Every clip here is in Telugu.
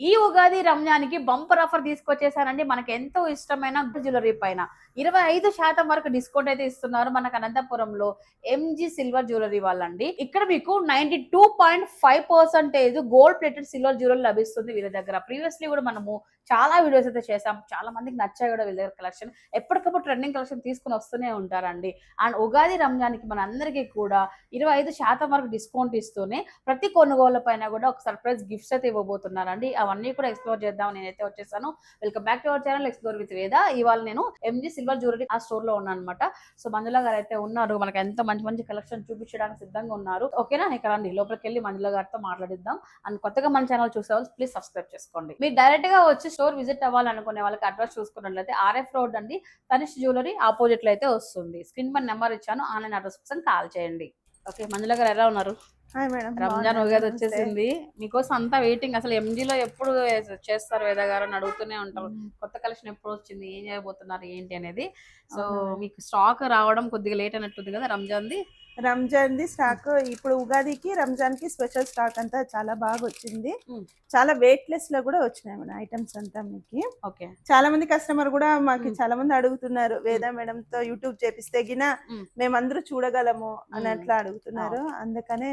ఈ ఉగాది రంజాన్కి బంపర్ ఆఫర్ తీసుకొచ్చేసారండి. మనకు ఎంతో ఇష్టమైన జ్యువెలరీ పైన. ఇరవై ఐదు శాతం వరకు డిస్కౌంట్ అయితే ఇస్తున్నారు మనకు అనంతపురంలో ఎంజీ సిల్వర్ జ్యువెలరీ వాళ్ళండి. ఇక్కడ మీకు ninety two point five percentage gold plated silver jewellery లభిస్తుంది వీళ్ళ దగ్గర. ప్రీవియస్లీ కూడా మనము చాలా వీడియోస్ అయితే చేసాం చాలా మందికి నచ్చాయి కూడా వీళ్ళ దగ్గర కలెక్షన్ ఎప్పటికప్పుడు ట్రెండింగ్ కలెక్షన్ తీసుకుని వస్తూనే ఉంటారండి. అండ్ ఉగాది రంజాన్కి మన అందరికీ కూడా ఇరవై ఐదు శాతం వరకు డిస్కౌంట్ ఇస్తూనే ప్రతి కొనుగోలు పైన కూడా ఒక సర్ప్రైజ్ గిఫ్ట్స్ అయితే ఇవ్వబోతున్నారండి. అవన్నీ కూడా ఎక్స్ప్లోర్ చేద్దాం. నేనైతే వచ్చేసాను. Welcome back to our channel explore with Veda ఇవాళ నేను ఎంజీ సిల్వర్ జ్యువెలరీ ఆ స్టోర్లో ఉన్నాను అనమాట సో మంజుల గారు అయితే ఉన్నారు. మనకి ఎంతో మంచి మంచి కలెక్షన్ చూపించడానికి సిద్ధంగా ఉన్నారు. ఓకేనా ఇక్కడ రండి. లోపలికి వెళ్ళి మంజుల గారితో మాట్లాడిద్దాం. అండ్ కొత్తగా మన ఛానల్ చూసే వాళ్ళు ప్లీజ్ సబ్స్క్రైబ్ చేసుకోండి. మీరు డైరెక్ట్గా వచ్చి స్టోర్ విజిట్ అవ్వాలనుకునే వాళ్ళకి అడ్రస్ చూసుకున్నట్లయితే ఆర్ఎఫ్ రోడ్ అండి. తనిష్ జ్యువెలరీ ఆపోజిట్లో అయితే వస్తుంది. స్క్రీన్ పైన నెంబర్ ఇచ్చాను. ఆన్లైన్ అడ్రస్ కోసం కాల్ చేయండి. ఓకే మంజుల గారు ఎలా ఉన్నారు? రంజాన్ ఉగాది వచ్చేసింది. మీకోసం అంతా వెయిటింగ్. అసలు MG లో ఎప్పుడు చేస్తారు వేద గారు అని అడుగుతూనే ఉంటాం కొత్త కలెక్షన్ ఎప్పుడు వచ్చింది? ఏం చేయబోతున్నారు? ఏంటి అనేది. సో. మీకు స్టాక్ రావడం కొద్దిగా లేట్ అయినట్టుంది కదా రంజాన్ రంజాన్ ది స్టాక్ ఇప్పుడు ఉగాదికి రంజాన్కి స్పెషల్ స్టాక్ అంతా చాలా బాగా వచ్చింది. చాలా వెయిట్ లెస్లో కూడా వచ్చినాయి మేడం ఐటమ్స్ అంతా మీకు ఓకే చాలా మంది కస్టమర్ కూడా మాకు. చాలా మంది అడుగుతున్నారు వేద మేడం తో యూట్యూబ్ చేపిస్తే గిన. మేమందరూ చూడగలము అని. అట్లా అడుగుతున్నారు అందుకనే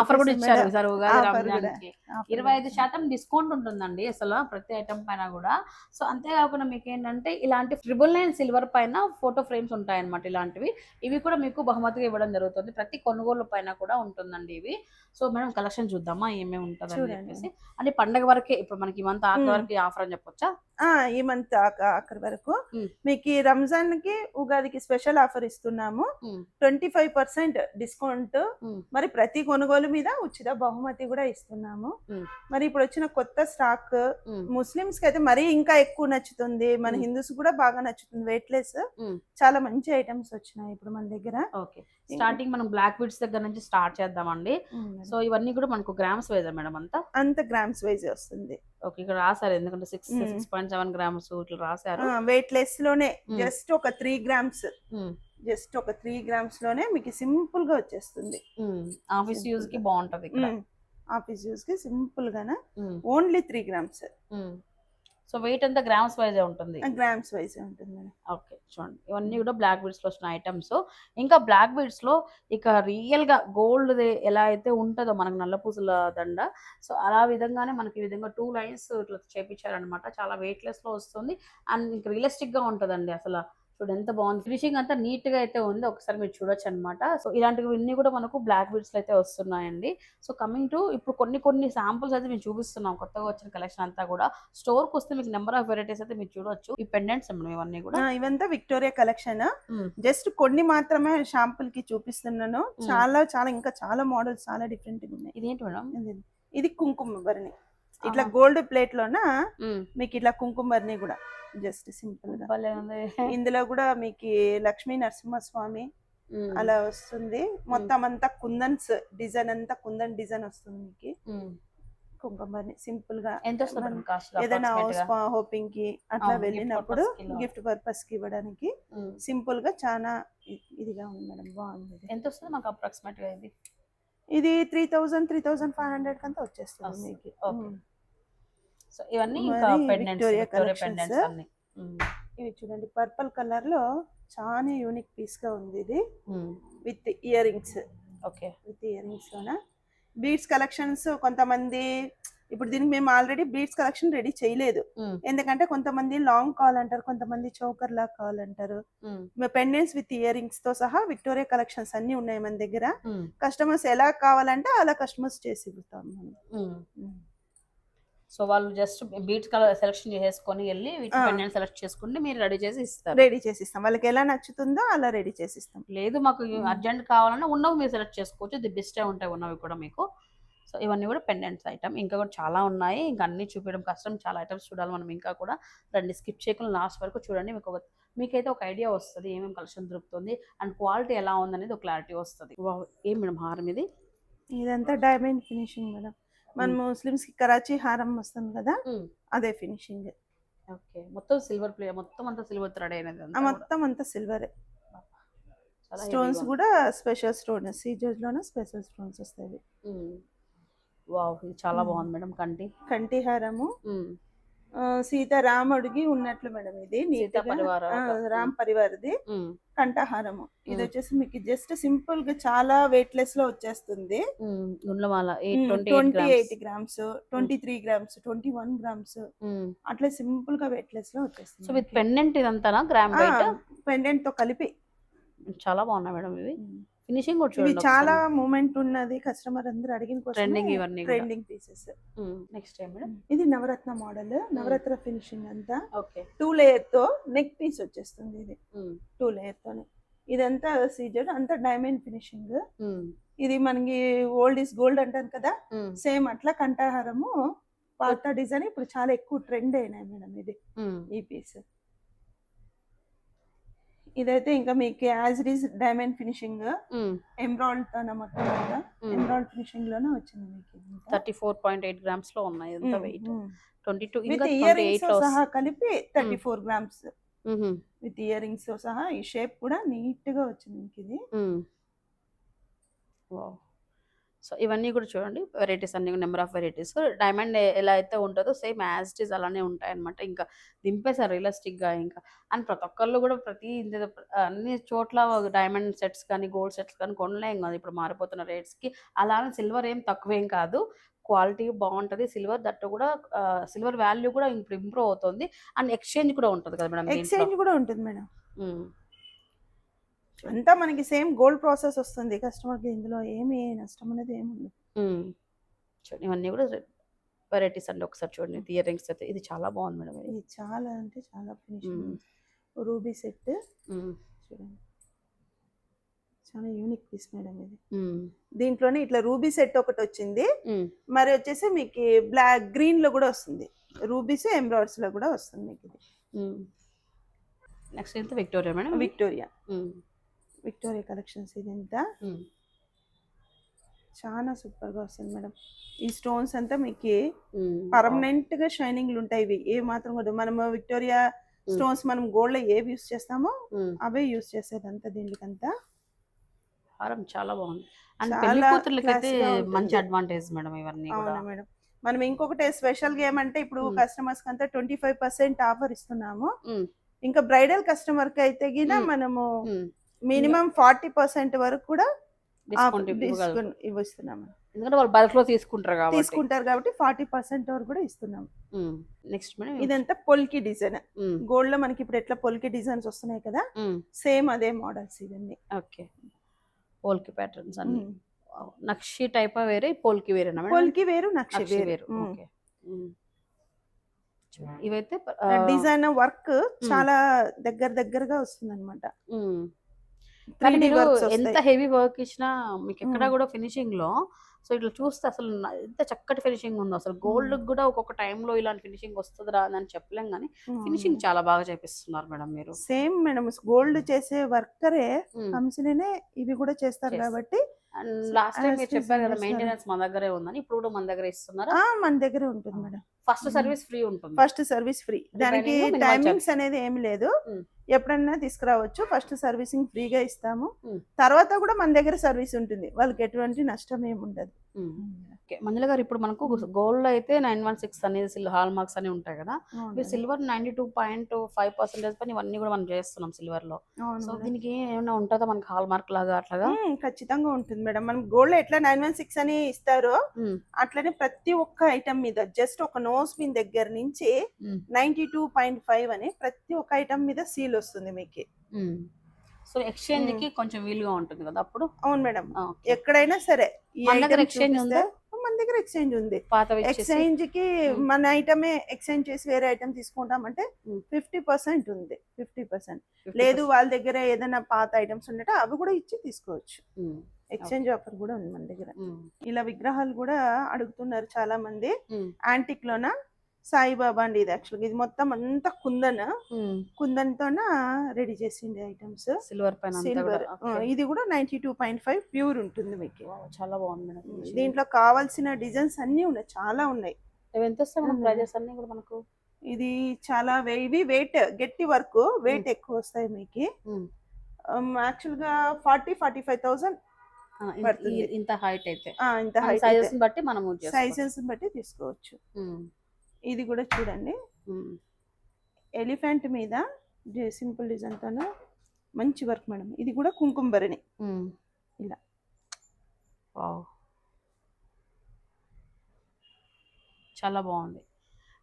ఆఫర్ కూడా ఇచ్చారు మేడం. సార్ ఉగాది ఇరవై ఐదు. శాతం డిస్కౌంట్ ఉంటుందండి అసలు ప్రతి ఐటమ్ పైన కూడా. సో అంతేకాకుండా మీకు ఏంటంటే ఇలాంటి ట్రిపుల్ నైన్ సిల్వర్ పైన ఫోటో ఫ్రేమ్స్ ఉంటాయి అన్నమాట ఇలాంటివి. ఇవి కూడా మీకు బహుమతిగా ఇవ్వడం జరుగుతుంది. ప్రతి కొనుగోలు పైన కూడా ఉంటుందండి ఇవి. సో మేడం కలెక్షన్ చూద్దామా ఏమేమి ఉంటుంది అని. చెప్పేసి అంటే పండగ వరకే ఇప్పుడు మనకి ఈ మంత్ ఆఖరి. వరకు ఆఫర్ అని చెప్పొచ్చా ఆ ఈ మంత్ అక్కడి వరకు. మీకు ఈ రంజాన్కి ఉగాదికి స్పెషల్ ఆఫర్ ఇస్తున్నాము. Twenty five percent discount. మరి ప్రతి కొనుగోలు మీద ఉచిత బహుమతి కూడా ఇస్తున్నాము. మరి ఇప్పుడు వచ్చిన కొత్త స్టాక్. ముస్లిమ్స్కి అయితే మరీ ఇంకా ఎక్కువ నచ్చుతుంది మన. హిందూస్ కూడా బాగా నచ్చుతుంది వెయిట్ లెస్. చాలా మంచి ఐటమ్స్ వచ్చినాయి ఇప్పుడు మన దగ్గర ఓకే స్టార్టింగ్ మనం బ్లాక్ బీడ్స్ దగ్గర నుంచి స్టార్ట్ చేద్దామండి. సో ఇవన్నీ కూడా మనకు గ్రామ్స్ వైజా మేడం అంతా? అంత గ్రామ్స్ వైజ్ వస్తుంది. ఓకే ఇక్కడ రాశారు. ఎందుకంటే six. Six point seven grams ఇట్లా రాశారు. వెయిట్ లెస్లోనే. జస్ట్ ఒక త్రీ గ్రామ్స్. జస్ట్ ఒక త్రీ గ్రామ్స్లోనే మీకు సింపుల్గా వచ్చేస్తుంది. ఆఫీస్ యూజ్కి బాగుంటది ఇక్కడ. ఆఫీస్ యూస్కి సింపుల్ గానే. Only three grams. So weight అంతా గ్రామ్స్ వైజే ఉంటుంది. గ్రామ్స్ వైజ్ ఉంటుంది ఓకే చూడండి. ఇవన్నీ కూడా బ్లాక్ బీడ్స్లో వచ్చిన ఐటమ్స్ ఇంకా బ్లాక్ బీడ్స్లో ఇక రియల్గా గోల్డ్ ఎలా అయితే ఉంటుందో మనకు నల్ల పూసల దండ. సో అలా విధంగానే మనకి ఈ విధంగా టూ లైన్స్ ఇట్లా చేపించారనమాట చాలా వెయిట్ లెస్లో వస్తుంది. అండ్ ఇంకా రియలిస్టిక్గా ఉంటదండి అసలు. చూడు ఎంత బాగుంది. ఫినిషింగ్ అంతా నీట్గా అయితే ఉంది. ఒకసారి మీరు చూడొచ్చు అనమాట సో ఇలాంటివన్నీ కూడా మనకు బ్లాక్ బీడ్స్ అయితే వస్తున్నాయండి. సో కమింగ్ టు ఇప్పుడు కొన్ని కొన్ని శాంపుల్స్ అయితే మేము చూపిస్తున్నాం. కొత్తగా వచ్చిన కలెక్షన్ అంతా కూడా. స్టోర్కి వస్తే మీకు నెంబర్ ఆఫ్ వెరైటీస్ అయితే మీరు చూడొచ్చు. ఈ పెండెంట్స్ మేడం ఇవన్నీ కూడా. ఇవంతా విక్టోరియా కలెక్షన్. జస్ట్ కొన్ని మాత్రమే షాంపుల్కి చూపిస్తున్నాను. చాలా చాలా ఇంకా చాలా మోడల్స్ చాలా డిఫరెంట్ ఉన్నాయి. ఇదేంటి మేడం? ఇది- కుంకుమ భరణి ఇట్లా. గోల్డ్ ప్లేట్ లోన. మీకు ఇట్లా కుంకుమ భరణి కూడా. జస్ట్ సింపుల్గా ఇందులో కూడా మీకు లక్ష్మీ నరసింహస్వామి. అలా వస్తుంది మొత్తం అంతా కుందన్స్ డిజైన్ అంతా కుందన్ డిజైన్ వస్తుంది మీకు మ్మ్. కుంకుమ భరణి సింపుల్గా ఎంత ఏదైనా హౌస్ హోపింగ్కి అట్లా వెళ్ళినప్పుడు. గిఫ్ట్ పర్పస్కి ఇవ్వడానికి సింపుల్గా చాలా ఇదిగా ఉంది మేడం బాగుంది. ఎంత వస్తుంది మాకు అప్రాక్సిమేట్గా ఇది ఇది three thousand three thousand five hundred కంతా వచ్చేస్తుంది. మీకు. సో ఇవన్నీ ఇంకా పెండెంట్స్. పెండెంట్స్ అన్ని. ఇవి చూడండి పర్పుల్ కలర్లో చాలా యూనిక్ పీస్గా ఉంది ఇది. With earrings okay with earrings లోన బీడ్స్ కలెక్షన్స్ కొంతమంది ఇప్పుడు దీనికి మేము ఆల్రెడీ బీడ్స్ కలెక్షన్ రెడీ చేయలేదు. ఎందుకంటే కొంతమంది లాంగ్ కావాలంటారు కొంతమంది చౌకర్ లా కావాలంటారు మ్మ్. పెండెంట్స్ విత్ ఇయర్ రింగ్స్తో సహా విక్టోరియా కలెక్షన్స్ అన్ని ఉన్నాయి మన దగ్గర. కస్టమర్స్ ఎలా కావాలంటే అలా కస్టమర్స్ చేసి మ్మ్. సో వాళ్ళు జస్ట్ బీట్స్ కలర్ సెలెక్షన్ చేసుకొని వెళ్ళి వీటి ఆ. పెండెంట్ సెలెక్ట్ చేసుకుంటే మీరు రెడీ చేసి ఇస్తారు. రెడీ చేసి ఇస్తాం. వాళ్ళకి ఎలా నచ్చుతుందో అలా రెడీ చేసి ఇస్తాం. లేదు మాకు. అర్జెంట్ కావాలన్నా ఉన్నవి మీరు సెలెక్ట్ చేసుకోవచ్చు. ది బెస్టే ఉంటాయి ఉన్నవి కూడా మీకు. సో ఇవన్నీ కూడా పెండెంట్స్ ఐటమ్. ఇంకా కూడా చాలా ఉన్నాయి. ఇంకా అన్ని చూపించడం కష్టం. చాలా ఐటమ్స్ చూడాలి మనం ఇంకా కూడా. రండి స్కిప్ చేయకుండా లాస్ట్ వరకు చూడండి. మీకు ఒక మీకైతే ఒక ఐడియా వస్తుంది. ఏమేమి కలెక్షన్ దొరుకుతుంది? అండ్ క్వాలిటీ ఎలా ఉందనేది ఒక క్లారిటీ వస్తుంది. ఏం మేడం హారం ఇది? ఇదంతా డైమండ్ ఫినిషింగ్ మేడం. మన ముస్లిమ్స్కి కరాచీ హారం వస్తుంది కదా. అదే ఫినిషింగ్ ఓకే మొత్తం సిల్వర్ ప్లే మొత్తం అంతా సిల్వర్ థ్రెడ్ అయినది. మొత్తం అంతా సిల్వర్ స్టోన్స్ కూడా స్పెషల్ స్టోన్ సీజర్స్లోనే స్పెషల్ స్టోన్స్ వస్తాయి. వావ్ ఇది చాలా. బాగుంది మేడం కంటి కంఠిహారము మ్మ్. సీతారాముడికి ఉన్నట్లు మేడం ఇది రామ్ పరివార్ది. కంఠహారము. ఇది. వచ్చేసి మీకు జస్ట్ సింపుల్గా చాలా వెయిట్ లెస్లో వచ్చేస్తుంది. Twenty eight grams twenty three grams twenty one grams అట్లా సింపుల్గా వెయిట్ లెస్లో సో వచ్చేస్తుంది విత్ పెండెంట్ ఇదంతా గ్రామ్ పెండెంట్తో కలిపి. చాలా బాగున్నాయి మేడం ఇవి. ఫినిషింగ్ కూడా చూడండి చాలా మూమెంట్ ఉన్నది. కస్టమర్ అందరూ అడిగిన ట్రెండింగ్ ఇవన్నీ trending pieces next time madam. ఇది నవరత్న మోడల్ నవరత్న ఫినిషింగ్ అంతా ఓకే. టూ లేయర్తో నెక్ పీస్ వచ్చేస్తుంది ఇది. టూ లేయర్ తోనే. ఇదంతా సీజర్ అంతా డైమండ్ ఫినిషింగ్ ఇది మనకి ఓల్డ్ ఇస్ గోల్డ్ అంటారు కదా? సేమ్ అట్లా కంఠహారము పాత డిజైన్ ఇప్పుడు చాలా ఎక్కువ ట్రెండ్ అయినాయి మేడం ఇది ఈ పీస్ ఇదైతే ఇంకా మీకు as it is diamond finishing ఎంబ్రాయిడ్ తోన మొత్తం అంతా. ఎంబ్రాయిడ్ ఫినిషింగ్లోనే వచ్చింది మీకు. థర్టీ ఫోర్ పాయింట్ ఎయిట్ గ్రామ్స్లో ఉన్నాయి ఎంత weight. Twenty two with earrings సహా కలిపి thirty. Four grams. With earrings సహా ఈ షేప్ కూడా నీట్గా వచ్చింది మీకు ఇది. వావ్ సో ఇవన్నీ కూడా చూడండి. వెరైటీస్ అన్ని నెంబర్ ఆఫ్ వెరైటీస్ డైమండ్ ఎలా అయితే ఉంటుందో సేమ్ యాజ్ ఇట్ ఈస్ అలానే ఉంటాయి అనమాట ఇంకా దింపేశారు రియలిస్టిక్గా ఇంకా. అండ్ ప్రతి ఒక్కళ్ళు కూడా ప్రతి అన్ని చోట్ల డైమండ్ సెట్స్ కానీ గోల్డ్ సెట్స్ కానీ కొనలేం కదా. ఇప్పుడు మారిపోతున్న రేట్స్కి అలానే సిల్వర్ ఏం తక్కువేం కాదు. క్వాలిటీ బాగుంటుంది. సిల్వర్ దట్టు కూడా సిల్వర్ వాల్యూ కూడా ఇప్పుడు ఇంప్రూవ్ అవుతుంది. అండ్ ఎక్స్చేంజ్ కూడా ఉంటుంది కదా మేడం ఎక్స్చేంజ్ కూడా ఉంటుంది మేడం అంతా మనకి సేమ్ గోల్డ్ ప్రాసెస్ వస్తుంది కస్టమర్కి ఇందులో ఏమి నష్టం అనేది ఏమి ఉండదు. చూడండి ఇవన్నీ కూడా వెరైటీస్ అండి. ఒకసారి చూడండి ఇయర్ రింగ్స్ అయితే ఇది చాలా బాగుంది మేడం ఇది. చాలా అంటే చాలా ఫినిషింగ్. Ruby set. చూడండి. చాలా యూనిక్ పీస్ మేడం ఇది. దీంట్లోనే ఇట్లా రూబీ సెట్ ఒకటి వచ్చింది. మరి వచ్చేసి మీకు బ్లాక్ గ్రీన్లో కూడా వస్తుంది. రూబీస్ ఎంబ్రాయిడ్స్లో కూడా వస్తుంది మీకు ఇది. Next Victoria madam Victoria. Victoria collections ఇది ఎంత మ్మ్. చాలా సూపర్గా వస్తుంది మేడం ఈ స్టోన్స్ అంతా మీకు మ్మ్. పర్మనెంట్గా షైనింగ్ ఉంటాయి ఇవి ఏ మాత్రం కూడా మనం విక్టోరియా స్టోన్స్ మనం గోల్డ్లో ఏవి యూస్ చేస్తామో. అవే యూస్ చేసేదంతా దీనికంతా హారం చాలా బాగుంది అండ్ పెళ్ళి కూతుర్లకైతే. మంచి అడ్వాంటేజ్ మేడం ఇవన్నీ కూడా అవునా మేడం మనం ఇంకొకటి స్పెషల్గా ఏమంటే ఇప్పుడు. కస్టమర్స్ కంతా ట్వంటీ ఫైవ్ పర్సెంట్ ఆఫర్ ఇస్తున్నాము. ఇంకా బ్రైడల్ కస్టమర్కి అయితే గిన. మనము. మినిమం ఫార్టీ పర్సెంట్ వరకు కూడా ఇవ్వస్తున్నాము. ఎందుకంటే వాళ్ళు బల్క్లో తీసుకుంటారు కాబట్టి. తీసుకుంటారు కాబట్టి ఫార్టీ పర్సెంట్ వరకు కూడా ఇస్తున్నాం నెక్స్ట్ ఇదంతా పొల్కి డిజైన్. గోల్డ్లో మనకి ఇప్పుడు ఎట్లా పొల్కి డిజైన్స్ వస్తున్నాయి కదా. సేమ్ అదే మోడల్స్ ఇవన్నీ. ఓకే. పోల్కి ప్యాటర్న్స్ అన్ని. నక్షి టైప్ వేరే పోల్కి మేడం? పొల్కి వేరు నక్షి వేరు. వేరు. ఓకే. ఇవైతే డిజైన్ వర్క్ చాలా దగ్గర దగ్గరగా వస్తుంది అనమాట. కానీ మీరు ఎంత హెవీ వర్క్ ఇచ్చినా మీకు ఎక్కడ. కూడా ఫినిషింగ్లో సో ఇట్లా చూస్తే అసలు ఎంత చక్కటి ఫినిషింగ్ ఉందో అసలు గోల్డ్ కూడా ఒక్కొక్క time లో ఇలాంటి ఫినిషింగ్ వస్తుందిరా అని చెప్పలేం కానీ ఫినిషింగ్ చాలా బాగా చేపిస్తున్నారు మేడం మీరు సేమ్ మేడం గోల్డ్ చేసే వర్కరే. కంపెనీనే ఇవి కూడా చేస్తారు. కాబట్టి అండ్ లాస్ట్ టైం మీరు చెప్పారు కదా. మెయింటెనెన్స్ మన దగ్గరే ఉందని ఇప్పుడు కూడా మన దగ్గర ఇస్తున్నారా మన దగ్గర ఉంటుంది మేడం ఫస్ట్. సర్వీస్ ఫ్రీ ఉంటుంది. First service free. దానికి టైమింగ్స్. అనేది ఏమి లేదు. మ్మ్. ఎప్పుడన్నా తీసుకురావచ్చు. ఫస్ట్ సర్వీసింగ్ ఫ్రీగా ఇస్తాము. తర్వాత కూడా మన దగ్గర సర్వీస్ ఉంటుంది. వాళ్ళకి ఎటువంటి నష్టం ఏమి ఉండదు. మంజుల గారు ఇప్పుడు మనకు గోల్డ్ అయితే నైన్ వన్ సిక్స్ అనేది హాల్ మార్క్స్ అని ఉంటాయి కదా. Silver ninety two point five percentage పని ఇవన్నీ కూడా మనం చేస్తున్నాం సిల్వర్లో సో. దీనికి ఏమైనా ఉంటుందా మనకి హాల్ మార్క్ లాగా అట్లాగా? ఖచ్చితంగా ఉంటుంది మేడం. మనం గోల్డ్ ఎట్లా నైన్ వన్ సిక్స్ అని ఇస్తారో. అట్లనే ప్రతి ఒక్క ఐటమ్ మీద జస్ట్ ఒక నోస్ పిన్ దగ్గర నుంచి. నైన్టీ టూ పాయింట్ ఫైవ్ అని ప్రతి ఒక్క ఐటమ్ మీద సీల్ వస్తుంది మీకు. సో ఎక్స్చేంజ్కి కొంచెం వీలుగా ఉంటుంది కదా అప్పుడు అవును మేడం. ఎక్కడైనా సరే ఈ మన దగ్గర ఉందా? మన ఎక్స్చేంజ్ ఉంది ఎక్స్చేంజ్కి. మన ఐటమే ఎక్స్చేంజ్ చేసి వేరే ఐటమ్ తీసుకుంటామంటే మ్మ్. ఫిఫ్టీ పర్సెంట్ ఉంది ఫిఫ్టీ పర్సెంట్ 50%. లేదు వాళ్ళ దగ్గర ఏదైనా పాత ఐటమ్స్ ఉండట అవి కూడా ఇచ్చి తీసుకోవచ్చు. ఎక్స్చేంజ్ ఆఫర్ కూడా ఉంది మన దగ్గర. మ్మ్. ఇలా విగ్రహాలు కూడా అడుగుతున్నారు చాలా మంది. యాంటిక్ లోన? సాయిబాబా అండి ఇది యాక్చువల్గా ఇది మొత్తం అంతా కుందన్. మ్మ్. కుందన్ తోన రెడీ చేసిండే ఐటమ్స్ సిల్వర్ పైన సిల్వర్. ఇది కూడా ninety two point five pure ఉంటుంది మీకు. చాలా బాగుంది. దీంట్లో కావాల్సిన డిజైన్స్ అన్ని ఉన్నాయి చాలా ఉన్నాయి. ఎంత. ప్రైజెస్ అన్ని కూడా మనకు? ఇది చాలా ఇవి వెయిట్ గట్టి వర్క్ వెయిట్ ఎక్కువ వస్తాయి మీకు. మ్మ్. యాక్చువల్గా ఫార్టీ ఫార్టీ ఫైవ్ థౌసండ్ పడుతుంది. ఇంత హైట్ అయితే. ఇంత హైట్ సైజెస్ బట్టి మనం సైజెస్ బట్టి తీసుకోవచ్చు. ఇది కూడా చూడండి. ఎలిఫెంట్ మీద సింపుల్ డిజైన్ తోన మంచి వర్క్ మేడం ఇది కూడా కుంకుమ భరణి ఇలా. చాలా బాగుంది.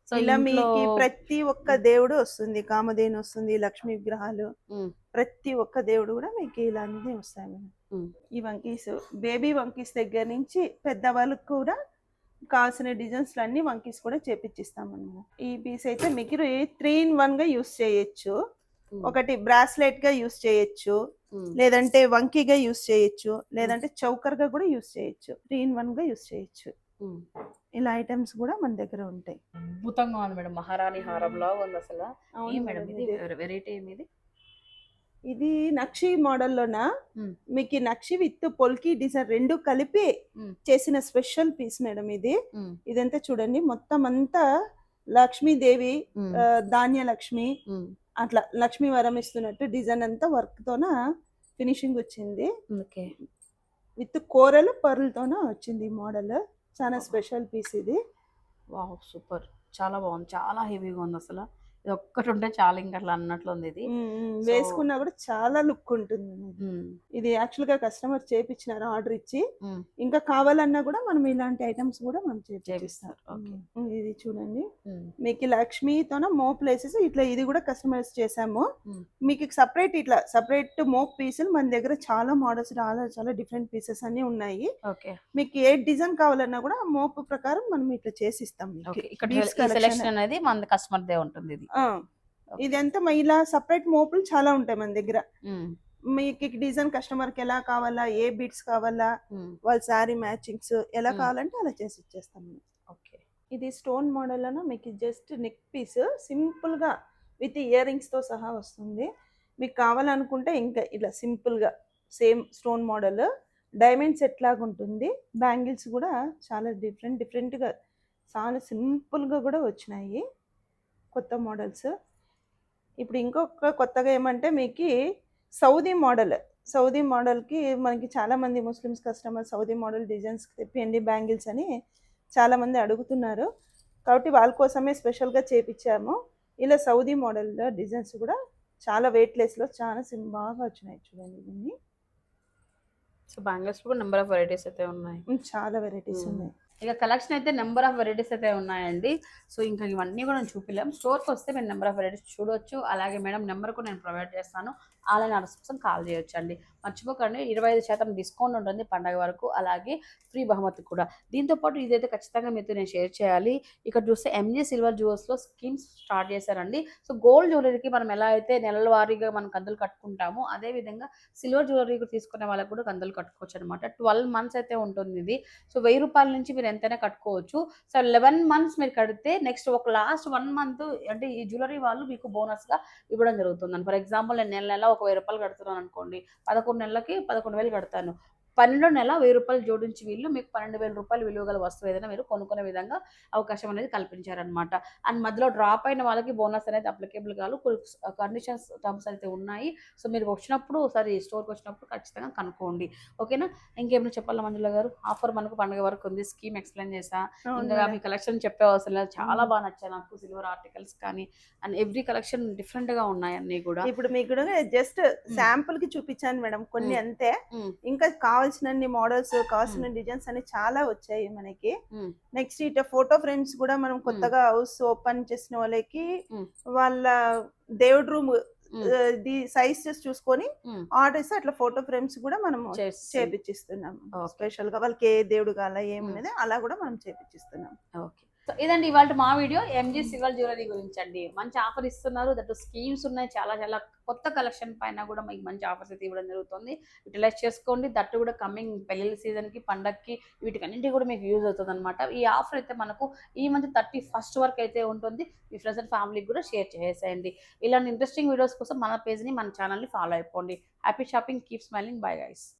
సో ఇలా మీకు ప్రతి ఒక్క దేవుడు వస్తుంది. కామధేను వస్తుంది లక్ష్మీ విగ్రహాలు. ప్రతి ఒక్క దేవుడు కూడా మీకు ఇలా అన్నీ వస్తాయి మేడం. ఈ వంకీస్ బేబీ వంకీస్ దగ్గర నుంచి పెద్దవాళ్ళకి కూడా కావాల్సిన డిజైన్స్ అన్ని వంకీస్ కూడా చేపించిస్తాం అనమాట ఈ పీస్ అయితే మీకు త్రీ ఇన్ వన్గా యూస్ చేయొచ్చు. ఒకటి బ్రాస్లెట్గా యూస్ చేయొచ్చు. లేదంటే వంకీగా యూస్ చేయొచ్చు. లేదంటే చౌకర్గా కూడా యూస్ చేయొచ్చు. త్రీ ఇన్ వన్గా యూస్ చేయొచ్చు. ఇలా ఐటమ్స్ కూడా మన దగ్గర ఉంటాయి. అద్భుతంగా ఉంది మేడం. మహారాణి హారంలో ఉంది అసలు. మేడం ఇది. వెరైటీ ఏమిది ఇది? నక్షి మోడల్లోన. మీకు ఈ నక్షి విత్ పొల్కి డిజైన్ రెండు కలిపి. చేసిన స్పెషల్ పీస్ మేడం ఇది. ఇదంతా చూడండి మొత్తం అంతా లక్ష్మీదేవి ధాన్య లక్ష్మి. అట్లా లక్ష్మీ వరం ఇస్తున్నట్టు డిజైన్ అంతా వర్క్ తోన ఫినిషింగ్ వచ్చింది. ఓకే. విత్ కూరలు పరులతోన వచ్చింది ఈ మోడల్. చాలా స్పెషల్ పీస్ ఇది. Wow super. చాలా బాగుంది. చాలా హెవీగా ఉంది అసలు. ఇది ఒక్కటి ఉంటే చాలా ఇంకా అట్లా అన్నట్లు ఉంది ఇది వేసుకున్నా కూడా చాలా లుక్ ఉంటుంది ఇది యాక్చువల్గా కస్టమర్ చేపించినారు ఆర్డర్ ఇచ్చి ఇంకా కావాలన్నా కూడా మనం ఇలాంటి ఐటమ్స్ కూడా మనం చేపిస్తాం చేపిస్తారు. ఓకే. ఇది చూడండి. మీకు లక్ష్మీతోన మోప్ ప్లేసెస్ ఇట్లా ఇది కూడా కస్టమైజ్ చేసాము. మీకు సపరేట్ ఇట్లా సపరేట్ మోప్ పీసులు మన దగ్గర చాలా మోడల్స్ చాలా చాలా డిఫరెంట్ పీసెస్ అన్ని ఉన్నాయి. ఓకే. మీకు ఏ డిజైన్ కావాలన్నా కూడా మోప్ ప్రకారం మనం ఇట్లా చేసిస్తాం ఇక్కడ. సెలెక్షన్ అనేది మన కస్టమర్ దే ఉంటుంది ఇది ఇదంతా ఇలా సపరేట్ మోపులు చాలా ఉంటాయి మన దగ్గర. మీకు డిజైన్ కస్టమర్కి ఎలా కావాలా ఏ బీట్స్ కావాలా వాళ్ళ శారీ మ్యాచింగ్స్ ఎలా. కావాలంటే అలా చేసి ఇచ్చేస్తాం. ఓకే. ఇది స్టోన్ మోడల్ అన్న మీకు జస్ట్ నెక్ పీస్ సింపుల్గా విత్ ఇయర్ రింగ్స్తో సహా వస్తుంది. మీకు కావాలనుకుంటే ఇంకా ఇలా సింపుల్గా same stone model diamond set లాగా ఉంటుంది. బ్యాంగిల్స్ కూడా చాలా డిఫరెంట్ డిఫరెంట్గా చాలా సింపుల్గా కూడా వచ్చినాయి. కొత్త మోడల్స్. ఇప్పుడు ఇంకొక కొత్తగా ఏమంటే మీకు సౌదీ మోడల్. సౌదీ మోడల్కి మనకి చాలా మంది Muslims customer Saudi model designs తెప్పియండి bangles అని చాలా మంది అడుగుతున్నారు. కాబట్టి వాళ్ళ కోసమే స్పెషల్గా చేపించాము ఇలా సౌదీ మోడల్ డిజైన్స్ కూడా చాలా వెయిట్లెస్లో చాలా సిం బాగా వచ్చినాయి చూడండి ఇవన్నీ. సో బ్యాంగిల్స్ కూడా నెంబర్ ఆఫ్ వెరైటీస్ అయితే ఉన్నాయి. చాలా వెరైటీస్. ఉన్నాయి. ఇక కలెక్షన్ అయితే నెంబర్ ఆఫ్ వెరైటీస్ అయితే ఉన్నాయండి. సో ఇంకా ఇవన్నీ కూడా నేను చూపిలేం. స్టోర్కి వస్తే మీరు నెంబర్ ఆఫ్ వెరైటీస్ చూడొచ్చు. అలాగే మేడం నెంబర్ కూడా నేను ప్రొవైడ్ చేస్తాను. ఆన్లైన్ ఆర్డర్స్ కోసం కాల్ చేయొచ్చు అండి మర్చిపోకండి ఇరవై ఐదు శాతం డిస్కౌంట్ ఉంటుంది పండగ వరకు. అలాగే ఫ్రీ బహుమతి కూడా. దీంతో పాటు ఇదైతే ఖచ్చితంగా మీతో నేను షేర్ చేయాలి. ఇక్కడ చూస్తే ఎంజీ సిల్వర్ జ్యువెల్స్లో స్కీమ్స్ స్టార్ట్ చేశారండి. సో గోల్డ్ జ్యువెలరీకి మనం ఎలా అయితే నెలల వారీగా మనం కందులు కట్టుకుంటామో అదే విధంగా సిల్వర్ జ్యువెలరీ తీసుకునే వాళ్ళకి కూడా కందులు కట్టుకోవచ్చు అనమాట ట్వెల్వ్ మంత్స్ అయితే ఉంటుంది ఇది. సో వెయ్యి రూపాయల నుంచి మీరు ఎంతైనా కట్టుకోవచ్చు. సో లెవెన్ మంత్స్ మీరు కడితే నెక్స్ట్ ఒక లాస్ట్ వన్ మంత్ అంటే ఈ జ్యువెలరీ వాళ్ళు మీకు బోనస్గా ఇవ్వడం జరుగుతుంది. ఫర్ ఎగ్జాంపుల్ నేను నెల నెల ఒక వెయ్యి రూపాయలు కడుతున్నాను అనుకోండి. పదకొండు నెలలకి పదకొండు వేలు కడతాను. పన్నెండో నెల వెయ్యి రూపాయలు జోడించి వీళ్ళు మీకు పన్నెండు వేల రూపాయలు విలువ గల వస్తువు ఏదైనా మీరు కొనుక్కునే విధంగా అవకాశం అనేది కల్పించారనమాట అండ్ మధ్యలో డ్రాప్ అయిన వాళ్ళకి బోనస్ అనేది అప్లికేబుల్ కాదు కండిషన్స్ టర్మ్స్ అయితే ఉన్నాయి. సో మీరు వచ్చినప్పుడు ఒకసారి స్టోర్కి వచ్చినప్పుడు ఖచ్చితంగా కనుక్కోండి. ఓకేనా ఇంకేమైనా చెప్పాలా మంజుల గారు? ఆఫర్ మనకు పండుగ వరకు ఉంది. స్కీమ్ ఎక్స్ప్లెయిన్ చేసా ఇంకా. మీ కలెక్షన్ చెప్పే అవసరం లేదు. చాలా. బాగా నచ్చాయి నాకు సిల్వర్ ఆర్టికల్స్ కానీ అండ్ ఎవ్రీ కలెక్షన్ డిఫరెంట్గా ఉన్నాయి అన్ని కూడా. ఇప్పుడు మీకు జస్ట్ శాంపుల్కి చూపించాను మేడం. కొన్ని. అంతే. ఇంకా కావాల్సిన మోడల్స్ కావాల్సిన డిజైన్స్ అన్ని చాలా వచ్చాయి మనకి మ్మ్. నెక్స్ట్ ఇట ఫోటో ఫ్రేమ్స్ కూడా మనం కొత్తగా హౌస్ ఓపెన్ చేసిన వాళ్ళకి. వాళ్ళ దేవుడి రూమ్. ది సైజెస్ చూసుకొని. ఆర్డర్ ఇస్తే అట్లా ఫోటో ఫ్రేమ్స్ కూడా మనం చేసి- చేపించిస్తున్నాం. స్పెషల్గా వాళ్ళకి ఏ దేవుడు కావాలా ఏమనేది అలా కూడా మనం చేపించిస్తున్నాం ఓకే సో ఇదండి ఇవాళ మా వీడియో ఎంజీ సిల్వర్ జ్యువెలరీ గురించి అండి మంచి ఆఫర్ ఇస్తున్నారు. దట్ స్కీమ్స్ ఉన్నాయి. చాలా చాలా కొత్త కలెక్షన్ పైన కూడా మీకు మంచి ఆఫర్స్ అయితే ఇవ్వడం జరుగుతుంది. యూటిలైజ్ చేసుకోండి. దట్టు కూడా కమింగ్ పెళ్ళి సీజన్కి పండగకి వీటికన్నింటికి కూడా మీకు యూజ్ అవుతుంది అనమాట ఈ ఆఫర్ అయితే మనకు ఈ మంత్ థర్టీ ఫస్ట్ వరకు అయితే ఉంటుంది. మీ ఫ్రెండ్స్ అండ్ ఫ్యామిలీకి కూడా షేర్ చేసేయండి. ఇలాంటి ఇంట్రెస్టింగ్ వీడియోస్ కోసం మన పేజ్ని మన ఛానల్ని ఫాలో అయిపోండి. Happy shopping keep smiling bye guys